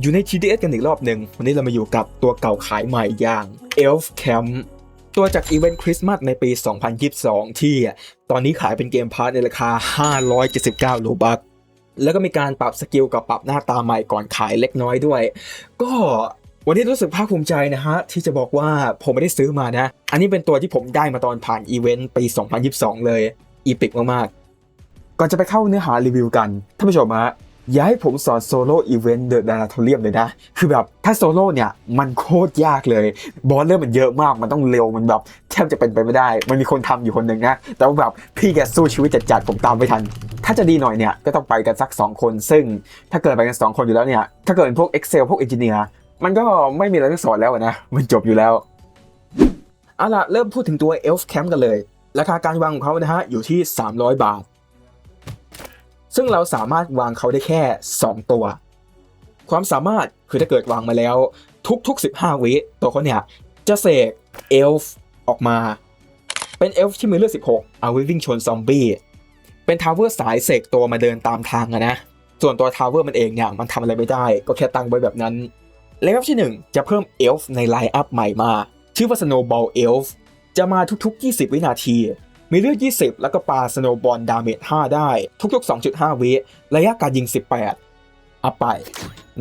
อยู่ใน TDS กันอีกรอบหนึ่ง วันนี้เรามาอยู่กับตัวเก่าขายใหม่อย่าง Elf Camp ตัวจากอีเวนต์คริสต์มาสในปี 2022 ที่ตอนนี้ขายเป็นเกมพาร์ทในราคา 579โลบัคแล้วก็มีการปรับสกิลกับปรับหน้าตาใหม่ก่อนขายเล็กน้อยด้วย ก็วันนี้รู้สึกภาคภูมิใจนะฮะ ที่จะบอกว่าผมไม่ได้ซื้อมานะ อันนี้เป็นตัวที่ผมได้มาตอนผ่านอีเวนต์ปี 2022 เลย อีพิกมากๆ ก่อนจะไปเข้าเนื้อหารีวิวกันท่านผู้ชมฮะ อย่าให้ผมสอนโซโล่อีเวนต์เดอะดาราทเรียมเลยนะ คือแบบถ้าโซโล่เนี่ย มันโคตรยากเลย บอสเริ่มมันเยอะมาก มันต้องเร็ว มันแบบแทบจะเป็นไปไม่ได้ มันมีคนทำอยู่คนหนึ่งนะ แต่ว่าแบบพี่แกสู้ชีวิตจัดๆผมตามไม่ทัน ถ้าจะดีหน่อยเนี่ย ก็ต้องไปกันสัก 2 คน ซึ่งถ้าเกิดไปกัน 2 คนอยู่แล้วเนี่ย ถ้าเกิดเป็นพวก Excel พวก Engineer มันก็ไม่มีอะไรต้องสอนแล้วนะ มันจบอยู่แล้ว เอาล่ะ เริ่มพูดถึงตัว Elf Camp กันเลย ราคาการวางของเขานะฮะ อยู่ที่ 300 บาท ซึ่งเราสามารถวางเขาได้แค่ 2 ตัว ความสามารถคือถ้าเกิดวางมาแล้ว ทุกๆ 15 วิตัวเขาเนี่ย จะเสกเอลฟ์ออกมา เป็นเอลฟ์ที่มีเลือด 16 เอาไว้วิ่งชนซอมบี้เป็นทาวเวอร์สายเสกตัวมาเดินตามทางอะนะ ส่วนตัวทาวเวอร์มันเองเนี่ย มันทำอะไรไม่ได้ ก็แค่ตั้งไว้แบบนั้น เลเวลที่ 1 จะเพิ่มเอลฟ์ในไลน์อัพใหม่มา ชื่อว่า Snowball Elf จะมาทุกๆ 20 วินาที มีเลือด 20 แล้วก็ปา Snowball ดาเมจ 5 ได้ ทุกๆ 2.5 วิระยะการยิง 18 อัพไป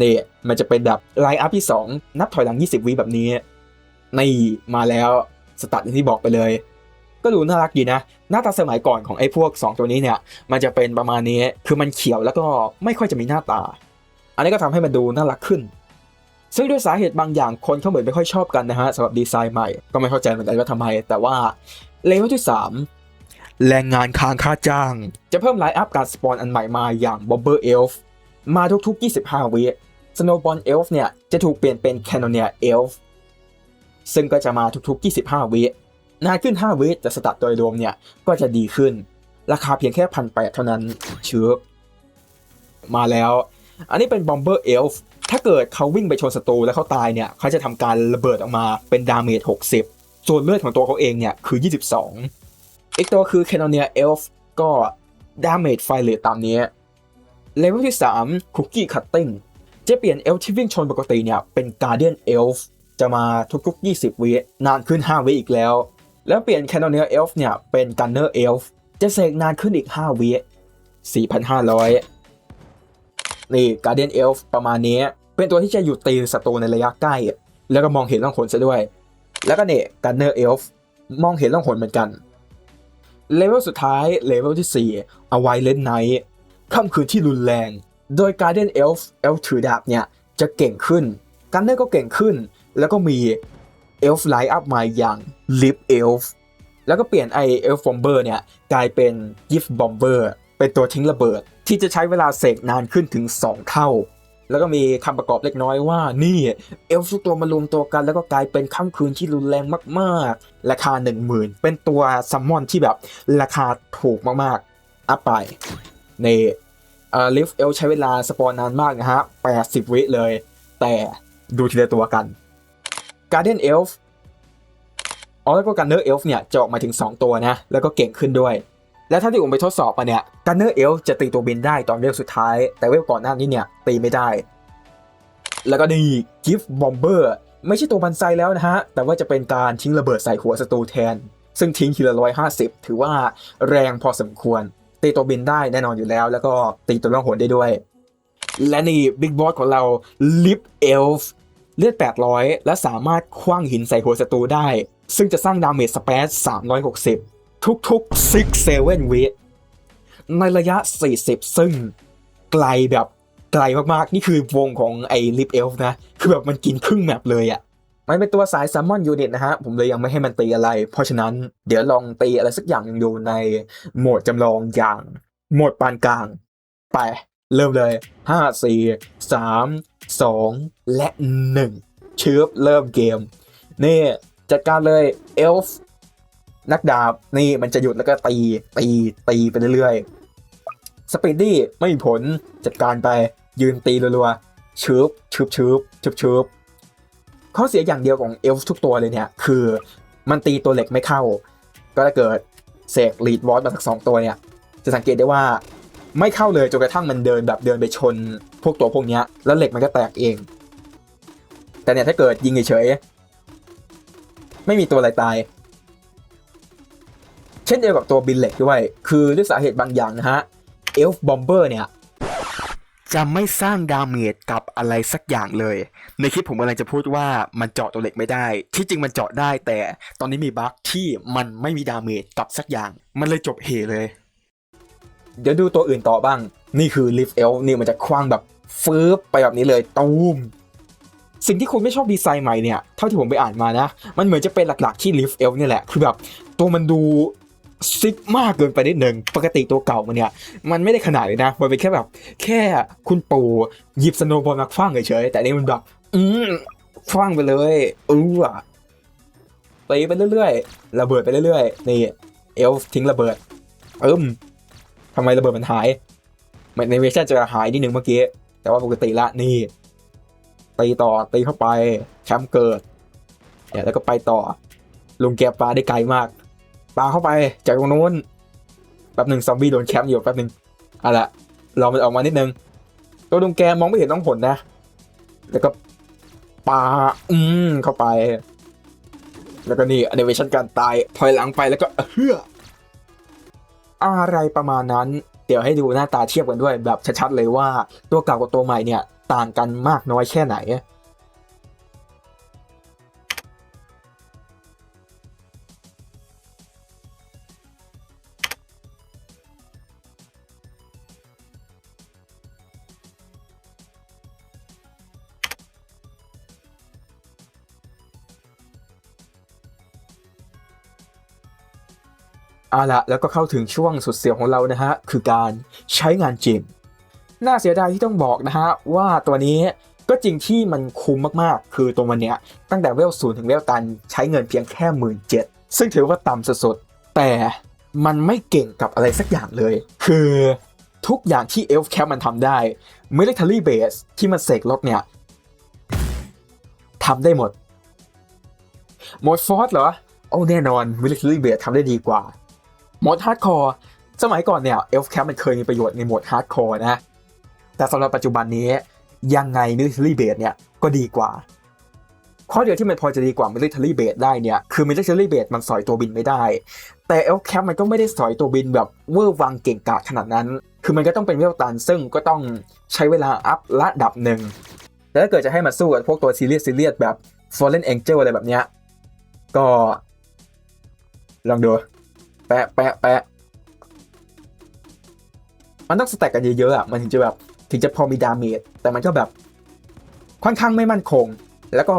นี่มันจะเป็นแบบไลน์อัพที่ 2 นับถอยหลัง 20 วิแบบนี้ นี่มาแล้วสตาร์ทอย่างที่บอกไปเลย ก็ดูน่ารักดีนะ หน้าตาสมัยก่อนของไอ้พวก 2 ตัวนี้เนี่ย มันจะเป็นประมาณนี้ คือมันเขียวแล้วก็ไม่ค่อยจะมีหน้าตา อันนี้ก็ทำให้มันดูน่ารักขึ้น ซึ่งด้วยสาเหตุบางอย่างคนเขาเหมือนไม่ค่อยชอบกันนะฮะสำหรับดีไซน์ใหม่ ก็ไม่เข้าใจเหมือนกันว่าทำไม แต่ว่าเลเวลที่ 3 แรงงานค้างค่าจ้าง จะเพิ่มไลน์อัพการสปอนอันใหม่มาอย่าง Bobber Elf มาทุกๆ 25 วิ Snowball Elf เนี่ย จะถูกเปลี่ยนเป็น Cannoneer Elf ซึ่งก็จะมาทุกๆ 25 วินานขึ้น 5 วิแต่สตัดโดยรวมเนี่ย ก็จะดีขึ้น ราคาเพียงแค่พันแปดเท่านั้นเชื้อมาแล้ว อันนี้เป็น Bomber Elf ถ้าเกิดเขาวิ่งไปชนศัตรูแล้วเขาตายเนี่ย เขาจะทำการระเบิดออกมาเป็นดาเมจ60 ส่วนเลือดของตัวเขาเองเนี่ย คือ 22 อีกตัวคือ Cannoneer Elf ก็ดาเมจไฟเลทตามนี้เลเวลที่ 3 Cookie Cutting จะเปลี่ยนเอลที่วิ่งชนปกติเนี่ย เป็น Guardian Elf จะมาทุกๆ 20 วินานขึ้น 5 วิอีกแล้ว แล้วเปลี่ยน Cannoneer Elf เนี่ย เป็น Gunner Elf จะเสกนานขึ้นอีก 5 วิ 4,500 นี่ Guardian Elf ประมาณนี้ เป็นตัวที่จะหยุดตีศัตรูในระยะใกล้ แล้วก็มองเห็นล่องหนซะด้วย แล้วก็เนี่ย Gunner Elf มองเห็นล่องหนเหมือนกัน เลเวลสุดท้ายเลเวลที่4เอาไว้เล่นไนท์ค่ำคืนที่รุนแรง โดย Guardian Elf Elf ถือดาบเนี่ยจะเก่งขึ้น Gunner ก็เก่งขึ้น แล้วก็มี Elf Line Up มาอย่าง Lip Elf แล้วก็เปลี่ยนไอ Elf Bomber เนี่ยกลายเป็น Gift Bomber เป็นตัวทิ้งระเบิด ที่จะใช้เวลาเสกนานขึ้นถึง 2 เท่า แล้วก็มีคำประกอบเล็กน้อยว่านี่เอลฟ์ทุกตัวมารวมตัวกันแล้วก็กลายเป็นค่ำคืนที่รุนแรงมากๆ ราคา 10,000 เป็นตัวซัมมอนที่แบบราคาถูกมากๆอัพไปในเอ่อลิฟเอลใช้เวลาสปอนนานมากนะฮะ 80 วิเลย แต่ดูทีละตัวกัน Guardian Elf อ๋อแล้วก็ Gunner Elf เนี่ยจะออกมาถึง 2 ตัวนะ แล้วก็เก่งขึ้นด้วย และถ้าที่ผมไปทดสอบมาเนี่ย Gunner Elf จะตีตัวบินได้ตอนเวลสุดท้าย แต่เวลก่อนหน้านี้เนี่ยตีไม่ได้ แล้วก็นี่ Gift Bomber ไม่ใช่ตัวบันไซแล้วนะฮะ แต่ว่าจะเป็นการทิ้งระเบิดใส่หัวศัตรูแทน ซึ่งทิ้งทีละร้อยห้าสิบถือว่าแรงพอสมควร ตีตัวบินได้แน่นอนอยู่แล้ว แล้วก็ตีตัวล่องหนได้ด้วย และนี่บิ๊กบอสของเรา Lip Elf เลือด 800 และสามารถคว้างหินใส่หัวศัตรูได้ ซึ่งจะสร้างดาเมจสเปซ360 ทุกๆ6 7วิในระยะ 40 ซึ่งไกลแบบไกลมากๆ นี่คือวงของไอ้ Lip Elf นะ คือแบบมันกินครึ่งแมปเลยอะ่ะมันเป็นตัวสาย Summon Unit นะฮะ ผมเลยยังไม่ให้มันตีอะไร เพราะฉะนั้นเดี๋ยวลองตีอะไรสักอย่างหนึ่งดูในโหมดจำลองอย่างโหมดปานกลาง ไป เริ่มเลย 5 4 3 2 และ1ชืบเริ่มเกม นี่จัดการเลยเอลฟ์ นักดาบนี่มันจะหยุดแล้วก็ตีตีตีไปเรื่อยๆสปีดดี้ไม่มีผลจัดการไปยืนตีรัวๆชืบชืบชืบชืบชืบข้อเสียอย่างเดียวของเอลฟ์ทุกตัวเลยเนี่ย คือมันตีตัวเหล็กไม่เข้า ก็ถ้าเกิดเสกลีดวอสมาสักสองตัวเนี่ย จะสังเกตได้ว่าไม่เข้าเลยจนกระทั่งมันเดินแบบเดินไปชน พวกตัวพวกเนี้ยแล้วเหล็กมันก็แตกเอง แต่เนี่ยถ้าเกิดยิงเฉยๆไม่มีตัวอะไรตาย ช่นเดียวกับตัวบินเหล็กด้วย คือด้วยสาเหตุบางอย่างนะฮะเอลฟ์บอมเบอร์เนี่ยจะไม่สร้างดาเมจกับอะไรสักอย่างเลย ในคลิปผมกำลังจะพูดว่ามันเจาะตัวเหล็กไม่ได้ ที่จริงมันเจาะได้แต่ตอนนี้มีบั๊กที่มันไม่มีดาเมจกับสักอย่าง มันเลยจบเหเลย เดี๋ยวดูตัวอื่นต่อบ้าง นี่คือลิฟเอลนี่มันจะคว้างแบบฟืบไปแบบนี้เลยตูมสิ่งที่คุณไม่ชอบดีไซน์ใหม่เนี่ย เท่าที่ผมไปอ่านมานะ มันเหมือนจะเป็นหลักๆที่ลิฟเอลเนี่ยแหละ คือแบบตัวมันดู ซิกมากเกินไปนิดหนึ่งปกติตัวเก่ามันเนี่ย มันไม่ได้ขนาดเลยนะ มันเป็นแค่แบบ แค่คุณปู่หยิบสโนว์บอลมาคว้างเฉยๆแต่นี่มันแบบ อืมคว้างไปเลยอืออะตีไปเรื่อยๆระเบิดไปเรื่อยๆนี่เอลฟ์ทิ้งระเบิดเอิมทำไมระเบิดมันหายมือนในเวอร์ชันจะหายนิดนึงเมื่อกี้ แต่ว่าปกติละนี่ตีต่อตีเข้าไปแชมป์เกิดเนี่ยแล้วก็ไปต่อลุงแกปลาได้ไกลมาก ปลาเข้าไปจากตรงนู้นแป๊บหนึ่งซอมบี้โดนแคมป์อยู่แป๊บหนึ่งเอะละรอมันออกมานิดนึงตัวลุงแกมองไม่เห็นต้องผลนะ แล้วก็ปลาอืมเข้าไป แล้วก็นี่อนิเวชันการตายถอยหลังไปแล้วก็เฮืออะไรประมาณนั้น เดี๋ยวให้ดูหน้าตาเทียบกันด้วยแบบชัดๆเลยว่าตัวเก่ากับตัวใหม่เนี่ย ต่างกันมากน้อยแค่ไหน เอาละแล้วก็เข้าถึงช่วงสุดเสียวของเรานะฮะ คือการใช้งานจริงน่าเสียดายที่ต้องบอกนะฮะ ว่าตัวนี้ก็จริงที่มันคุ้มมากๆ คือตัวมันเนี้ยตั้งแต่เวลศูนย์ถึงเวลตันใช้เงินเพียงแค่หมื่นเจ็ดซึ่งถือว่าต่ำสุดๆ แต่มันไม่เก่งกับอะไรสักอย่างเลย คือทุกอย่างที่เอลฟ์แคปมันทำได้ Military Base ที่มันเสกรถเนี่ยทำได้หมดโหมดฟอร์สเหรอ โอ้แน่นอน Military Base ทำได้ดีกว่า โหมดฮาร์ดคอร์สมัยก่อนเนี่ยเอลฟ์แคปมันเคยมีประโยชน์ในโหมดฮาร์ดคอร์นะแต่สำหรับปัจจุบันนี้ยังไง Military Base เนี่ยก็ดีกว่า ข้อเดียวที่มันพอจะดีกว่า Military Base ได้เนี่ยคือ Military Base มันสอยตัวบินไม่ได้ แต่ e l f Cap มันก็ไม่ได้สอยตัวบินแบบเวอร์วังเก่งกาจขนาดนั้น คือมันก็ต้องเป็นเวลตันซึ่งก็ต้องใช้เวลาอัพระดับหนึ่งแต่ถ้าเกิดจะให้มาสู้กับพวกตัวซีเรียสซีเรียสแบบ Fallen Angel อะไรแบบเนี้ยก็ลองดู แปะแปะแปะมันต้องสแต็กกันเยอะๆอะมันถึงจะแบบถึงจะพอมีดาเมจแต่มันก็แบบค่อนข้างไม่มั่นคง แล้วก็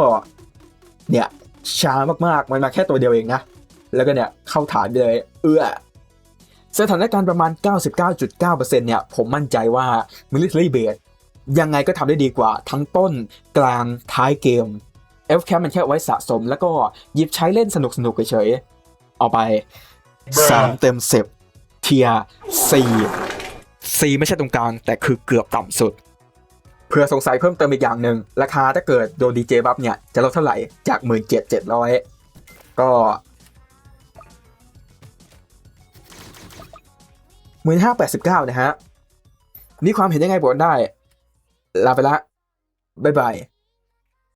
เนี่ยช้ามากๆมันมาแค่ตัวเดียวเองนะ แล้วก็เนี่ยเข้าฐานเลย เอื้อสถานการณ์ประมาณ 99.9%เนี่ย ผมมั่นใจว่า Military Base ยังไงก็ทำได้ดีกว่าทั้งต้นกลางท้ายเกม Elf Camp มันแค่ไว้สะสม แล้วก็หยิบใช้เล่นสนุกๆเฉยๆเอาไป 3เต็ม10เทีย4 4ไม่ใช่ตรงกลาง แต่คือเกือบต่ำสุด เพื่อสงสัยเพิ่มเติมอีกอย่างหนึ่ง ราคาถ้าเกิดโดนดีเจบัฟเนี่ย จะลดเท่าไหร่จาก17,700ก็หมื่นห้าแปดสิบเก้านะฮะ นี่ความเห็นยังไงบอกกันได้ ลาไปละ บ๊ายบาย